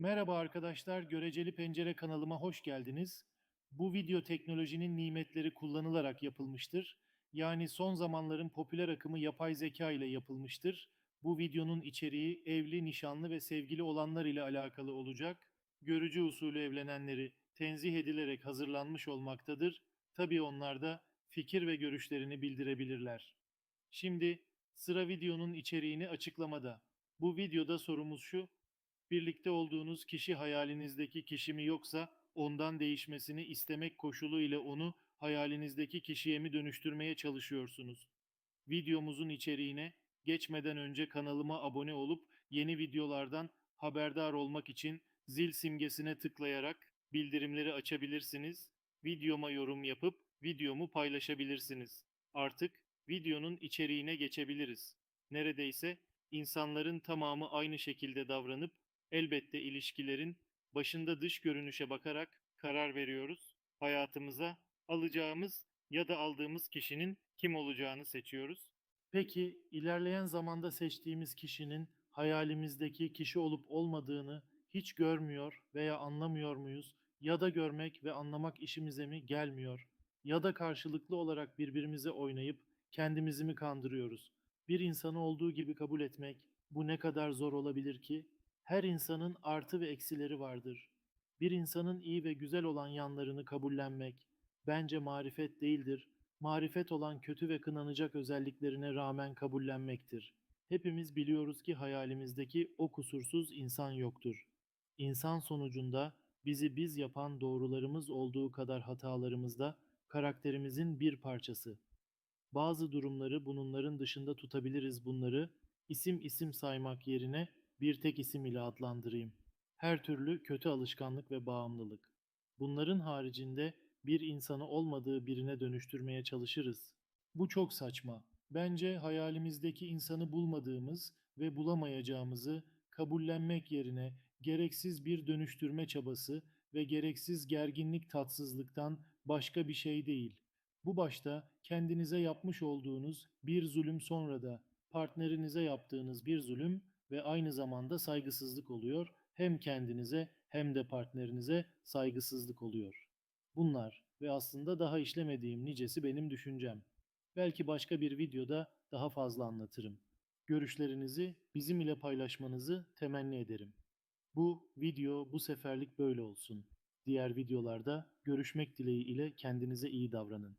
Merhaba arkadaşlar, Göreceli Pencere kanalıma hoş geldiniz. Bu video teknolojinin nimetleri kullanılarak yapılmıştır. Yani son zamanların popüler akımı yapay zeka ile yapılmıştır. Bu videonun içeriği evli, nişanlı ve sevgili olanlar ile alakalı olacak. Görücü usulü evlenenleri tenzih edilerek hazırlanmış olmaktadır. Tabii onlar da fikir ve görüşlerini bildirebilirler. Şimdi sıra videonun içeriğini açıklamada. Bu videoda sorumuz şu. Birlikte olduğunuz kişi hayalinizdeki kişi mi yoksa ondan değişmesini istemek koşulu ile onu hayalinizdeki kişiye mi dönüştürmeye çalışıyorsunuz? Videomuzun içeriğine geçmeden önce kanalıma abone olup yeni videolardan haberdar olmak için zil simgesine tıklayarak bildirimleri açabilirsiniz. Videoma yorum yapıp videomu paylaşabilirsiniz. Artık videonun içeriğine geçebiliriz. Neredeyse insanların tamamı aynı şekilde davranıp elbette ilişkilerin başında dış görünüşe bakarak karar veriyoruz. Hayatımıza alacağımız ya da aldığımız kişinin kim olacağını seçiyoruz. Peki ilerleyen zamanda seçtiğimiz kişinin hayalimizdeki kişi olup olmadığını hiç görmüyor veya anlamıyor muyuz? Ya da görmek ve anlamak işimize mi gelmiyor? Ya da karşılıklı olarak birbirimize oynayıp kendimizi mi kandırıyoruz? Bir insanı olduğu gibi kabul etmek bu ne kadar zor olabilir ki? Her insanın artı ve eksileri vardır. Bir insanın iyi ve güzel olan yanlarını kabullenmek bence marifet değildir. Marifet olan kötü ve kınanacak özelliklerine rağmen kabullenmektir. Hepimiz biliyoruz ki hayalimizdeki o kusursuz insan yoktur. İnsan sonucunda bizi biz yapan doğrularımız olduğu kadar hatalarımız da karakterimizin bir parçası. Bazı durumları bunların dışında tutabiliriz bunları isim isim saymak yerine bir tek isim ile adlandırayım. Her türlü kötü alışkanlık ve bağımlılık. Bunların haricinde bir insanı olmadığı birine dönüştürmeye çalışırız. Bu çok saçma. Bence hayalimizdeki insanı bulmadığımız ve bulamayacağımızı kabullenmek yerine gereksiz bir dönüştürme çabası ve gereksiz gerginlik tatsızlıktan başka bir şey değil. Bu başta kendinize yapmış olduğunuz bir zulüm sonra da partnerinize yaptığınız bir zulüm ve aynı zamanda saygısızlık oluyor. Hem kendinize hem de partnerinize saygısızlık oluyor. Bunlar ve aslında daha işlemediğim nicesi benim düşüncem. Belki başka bir videoda daha fazla anlatırım. Görüşlerinizi bizim ile paylaşmanızı temenni ederim. Bu video bu seferlik böyle olsun. Diğer videolarda görüşmek dileği ile kendinize iyi davranın.